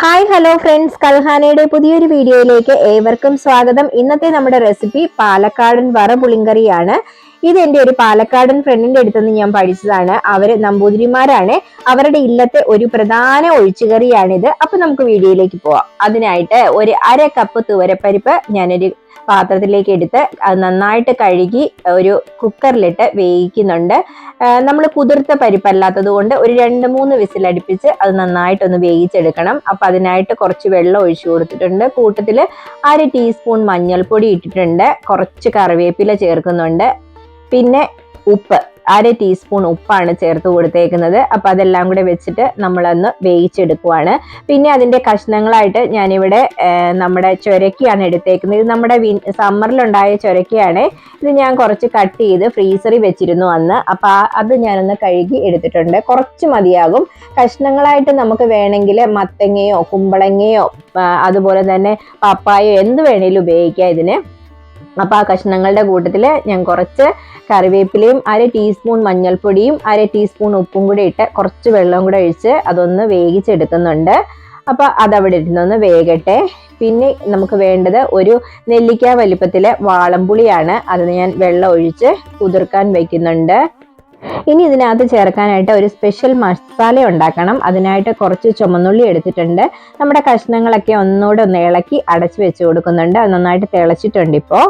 Hi hello friends. കൽഹാനയുടെ പുതിയൊരു വീഡിയോയിലേക്ക് ഏവർക്കും സ്വാഗതം. ഇന്നത്തെ നമ്മുടെ റെസിപ്പി പാലക്കാടൻ വറ പുളിങ്കറിയാണ് ഇത് എന്റെ ഒരു പാലക്കാടൻ ഫ്രണ്ടിന്റെ അടുത്തുനിന്ന് ഞാൻ പഠിച്ചതാണ്. അവർ നമ്പൂതിരിമാരാണ്. അവരുടെ ഇല്ലത്തെ ഒരു പ്രധാന ഒഴിച്ചുകറിയാണിത്. അപ്പൊ നമുക്ക് വീഡിയോയിലേക്ക് പോവാം. അതിനായിട്ട് ഒരു അര കപ്പ് തുവരപ്പരിപ്പ് ഞാനൊരു പാത്രത്തിലേക്ക് എടുത്ത് അത് നന്നായിട്ട് കഴുകി ഒരു കുക്കറിലിട്ട് വേവിക്കുന്നുണ്ട്. നമ്മൾ കുതിർത്ത പരിപ്പല്ലാത്തത് കൊണ്ട് ഒരു രണ്ട് മൂന്ന് വിസിലടിപ്പിച്ച് അത് നന്നായിട്ടൊന്ന് വേവിച്ചെടുക്കണം. അപ്പം അതിനായിട്ട് കുറച്ച് വെള്ളം ഒഴിച്ചു കൊടുത്തിട്ടുണ്ട്. കൂട്ടത്തിൽ അര ടീസ്പൂൺ മഞ്ഞൾപ്പൊടി ഇട്ടിട്ടുണ്ട്. കുറച്ച് കറിവേപ്പില ചേർക്കുന്നുണ്ട്. പിന്നെ ഉപ്പ്. അര ടീസ്പൂൺ ഉപ്പാണ് ചേർത്ത് കൊടുത്തേക്കുന്നത്. അപ്പോൾ അതെല്ലാം കൂടെ വെച്ചിട്ട് നമ്മളൊന്ന് വേവിച്ചെടുക്കുവാണ്. പിന്നെ അതിന്റെ കഷ്ണങ്ങളായിട്ട് ഞാനിവിടെ നമ്മുടെ ചുരക്കിയാണ് എടുത്തേക്കുന്നത്. ഇത് നമ്മുടെ സമ്മറിലുണ്ടായ ചുരക്കിയാണ്. ഇത് ഞാൻ കുറച്ച് കട്ട് ചെയ്ത് ഫ്രീസറിൽ വെച്ചിരുന്നു അന്ന്. അപ്പോൾ അത് ഞാനൊന്ന് കഴുകി എടുത്തിട്ടുണ്ട്. കുറച്ച് മതിയാകും. കഷ്ണങ്ങളായിട്ട് നമുക്ക് വേണമെങ്കിൽ മത്തങ്ങയോ കുമ്പളങ്ങയോ അതുപോലെ തന്നെ പപ്പായോ എന്ത് വേണേലും ഉപയോഗിക്കാം ഇതിന്. അപ്പോൾ ആ കഷ്ണങ്ങളുടെ കൂട്ടത്തിൽ ഞാൻ കുറച്ച് കറിവേപ്പിലയും അര ടീസ്പൂൺ മഞ്ഞൾപ്പൊടിയും അര ടീസ്പൂൺ ഉപ്പും കൂടി ഇട്ട് കുറച്ച് വെള്ളവും കൂടെ ഒഴിച്ച് അതൊന്ന് വേവിച്ചെടുക്കുന്നുണ്ട്. അപ്പോൾ അതവിടെ ഇരുന്നൊന്ന് വേകട്ടെ. പിന്നെ നമുക്ക് വേണ്ടത് ഒരു നെല്ലിക്ക വലിപ്പത്തിലെ വാളംപുളിയാണ്. അത് ഞാൻ വെള്ളം ഒഴിച്ച് കുതിർക്കാൻ വെക്കുന്നുണ്ട്. ഇനി ഇതിനകത്ത് ചേർക്കാനായിട്ട് ഒരു സ്പെഷ്യൽ മസാല ഉണ്ടാക്കണം. അതിനായിട്ട് കുറച്ച് ചുമന്നുള്ളി എടുത്തിട്ടുണ്ട്. നമ്മുടെ കഷ്ണങ്ങളൊക്കെ ഒന്നുകൂടെ ഒന്ന് ഇളക്കി അടച്ചു വെച്ച് കൊടുക്കുന്നുണ്ട്. അത് നന്നായിട്ട് തിളച്ചിട്ടുണ്ട് ഇപ്പോൾ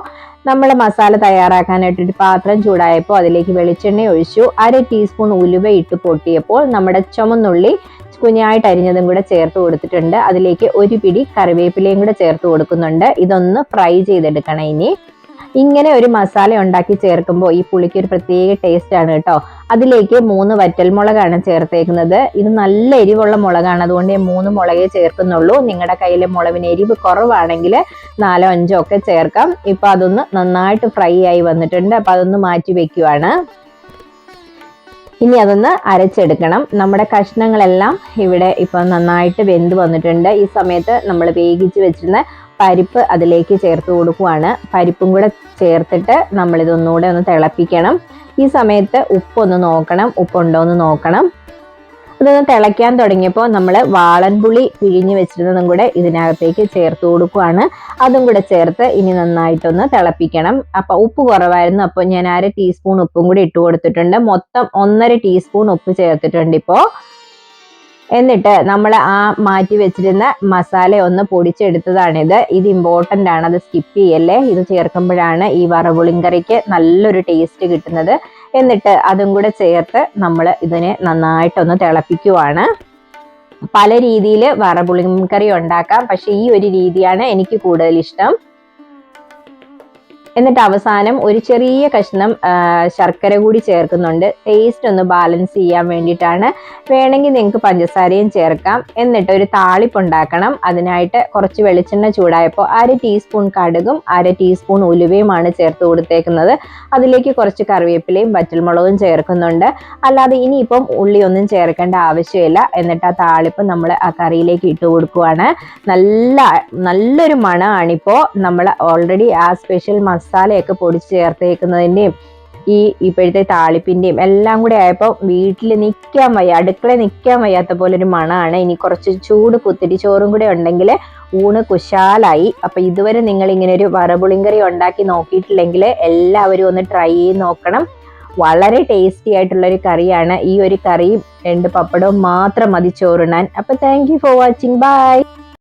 നമ്മൾ മസാല തയ്യാറാക്കാനായിട്ട് ഒരു പാത്രം ചൂടായപ്പോൾ അതിലേക്ക് വെളിച്ചെണ്ണ ഒഴിച്ചു. അര ടീസ്പൂൺ ഉലുവ ഇട്ട് പൊട്ടിയപ്പോൾ നമ്മുടെ ചുമന്നുള്ളി കുഞ്ഞായിട്ട് അരിഞ്ഞതും കൂടെ ചേർത്ത് കൊടുത്തിട്ടുണ്ട്. അതിലേക്ക് ഒരു പിടി കറിവേപ്പിലയും കൂടെ ചേർത്ത് കൊടുക്കുന്നുണ്ട്. ഇതൊന്ന് ഫ്രൈ ചെയ്തെടുക്കണം ഇനി. ഇങ്ങനെ ഒരു മസാല ഉണ്ടാക്കി ചേർക്കുമ്പോൾ ഈ പുളിക്ക് ഒരു പ്രത്യേക ടേസ്റ്റ് ആണ് കേട്ടോ. അതിലേക്ക് മൂന്ന് വറ്റൽമുളകാണ് ചേർത്തേക്കുന്നത്. ഇത് നല്ല എരിവുള്ള മുളകാണ്. അതുകൊണ്ട് ഞാൻ മൂന്ന് മുളകേ ചേർക്കുന്നുള്ളൂ. നിങ്ങളുടെ കയ്യിൽ മുളവിന് എരിവ് കുറവാണെങ്കിൽ നാലോ അഞ്ചോ ഒക്കെ ചേർക്കാം. ഇപ്പൊ അതൊന്ന് നന്നായിട്ട് ഫ്രൈ ആയി വന്നിട്ടുണ്ട്. അപ്പൊ അതൊന്ന് മാറ്റി വെക്കുവാണ്. ഇനി അതൊന്ന് അരച്ചെടുക്കണം. നമ്മുടെ കഷ്ണങ്ങളെല്ലാം ഇവിടെ ഇപ്പം നന്നായിട്ട് വെന്ത് വന്നിട്ടുണ്ട്. ഈ സമയത്ത് നമ്മൾ വേഗിച്ച് വെച്ചിരുന്ന പരിപ്പ് അതിലേക്ക് ചേർത്ത് കൊടുക്കുവാണ്. പരിപ്പും കൂടെ ചേർത്തിട്ട് നമ്മളിതൊന്നുകൂടെ ഒന്ന് തിളപ്പിക്കണം. ഈ സമയത്ത് ഉപ്പൊന്ന് നോക്കണം. ഉപ്പുണ്ടോ എന്ന് നോക്കണം. അതൊന്ന് തിളയ്ക്കാൻ തുടങ്ങിയപ്പോൾ നമ്മൾ വാളൻപുളി പിഴിഞ്ഞ് വെച്ചിരുന്നതും കൂടെ ഇതിനകത്തേക്ക് ചേർത്ത് കൊടുക്കുവാണ്. അതും കൂടെ ചേർത്ത് ഇനി നന്നായിട്ടൊന്ന് തിളപ്പിക്കണം. അപ്പോൾ ഉപ്പ് കുറവായിരുന്നു. അപ്പോൾ ഞാൻ അര ടീസ്പൂൺ ഉപ്പും കൂടി ഇട്ട് കൊടുത്തിട്ടുണ്ട്. മൊത്തം ഒന്നര ടീസ്പൂൺ ഉപ്പ് ചേർത്തിട്ടുണ്ട് ഇപ്പോൾ എന്നിട്ട് നമ്മൾ ആ മാറ്റി വെച്ചിരുന്ന മസാല ഒന്ന് പൊടിച്ചെടുത്തതാണിത്. ഇത് ഇമ്പോർട്ടന്റ് ആണ് അത് സ്കിപ്പ് ചെയ്യല്ലേ? ഇത് ചേർക്കുമ്പോഴാണ് ഈ വറവുളിങ്കറിക്ക് നല്ലൊരു ടേസ്റ്റ് കിട്ടുന്നത്. എന്നിട്ട് അതും കൂടെ ചേർത്ത് നമ്മൾ ഇതിനെ നന്നായിട്ടൊന്ന് തിളപ്പിക്കുവാണ്. പല രീതിയിൽ വറപുളിങ്കറി ഉണ്ടാക്കാം പക്ഷേ ഈ ഒരു രീതിയാണ് എനിക്ക് കൂടുതൽ ഇഷ്ടം. എന്നിട്ട് അവസാനം ഒരു ചെറിയ കഷ്ണം ശർക്കര കൂടി ചേർക്കുന്നുണ്ട്. ടേസ്റ്റ് ഒന്ന് ബാലൻസ് ചെയ്യാൻ വേണ്ടിയിട്ടാണ്. വേണമെങ്കിൽ നിങ്ങൾക്ക് പഞ്ചസാരയും ചേർക്കാം. എന്നിട്ട് ഒരു താളിപ്പ് ഉണ്ടാക്കണം. അതിനായിട്ട് കുറച്ച് വെളിച്ചെണ്ണ ചൂടായപ്പോൾ അര ടീസ്പൂൺ കടുകും അര ടീസ്പൂൺ ഉലുവയുമാണ് ചേർത്ത് കൊടുത്തേക്കുന്നത്. അതിലേക്ക് കുറച്ച് കറിവേപ്പിലയും വറ്റൽമുളകും ചേർക്കുന്നുണ്ട്. അല്ലാതെ ഇനിയിപ്പം ഉള്ളിയൊന്നും ചേർക്കേണ്ട ആവശ്യമില്ല. എന്നിട്ട് ആ താളിപ്പ് നമ്മൾ ആ കറിയിലേക്ക് ഇട്ട് കൊടുക്കുവാണ്. നല്ല നല്ലൊരു മണമാണിപ്പോൾ. നമ്മൾ ഓൾറെഡി ആ സ്പെഷ്യൽ മസാല മസാലയൊക്കെ പൊടിച്ച് ചേർത്തേക്കുന്നതിന്റെയും ഈ ഇപ്പോഴത്തെ താളിപ്പിന്റെയും എല്ലാം കൂടെ ആയപ്പോൾ വീട്ടിൽ നിൽക്കാൻ വയ്യ അടുക്കള നിൽക്കാൻ വയ്യാത്ത പോലെ ഒരു മണമാണ് ഇനി കുറച്ച് ചൂട് കുത്തിരി ചോറും കൂടെ ഉണ്ടെങ്കിൽ ഊണ് കുശാലായി. അപ്പം ഇതുവരെ നിങ്ങൾ ഇങ്ങനെ ഒരു വറപുളിങ്കറി ഉണ്ടാക്കി നോക്കിയിട്ടില്ലെങ്കിൽ എല്ലാവരും ഒന്ന് ട്രൈ ചെയ്ത് നോക്കണം. വളരെ ടേസ്റ്റി ആയിട്ടുള്ള ഒരു കറിയാണ്. ഈ ഒരു കറിയും രണ്ട് പപ്പടവും മാത്രം മതി ചോറുണ്ണാൻ. അപ്പം thank you for watching bye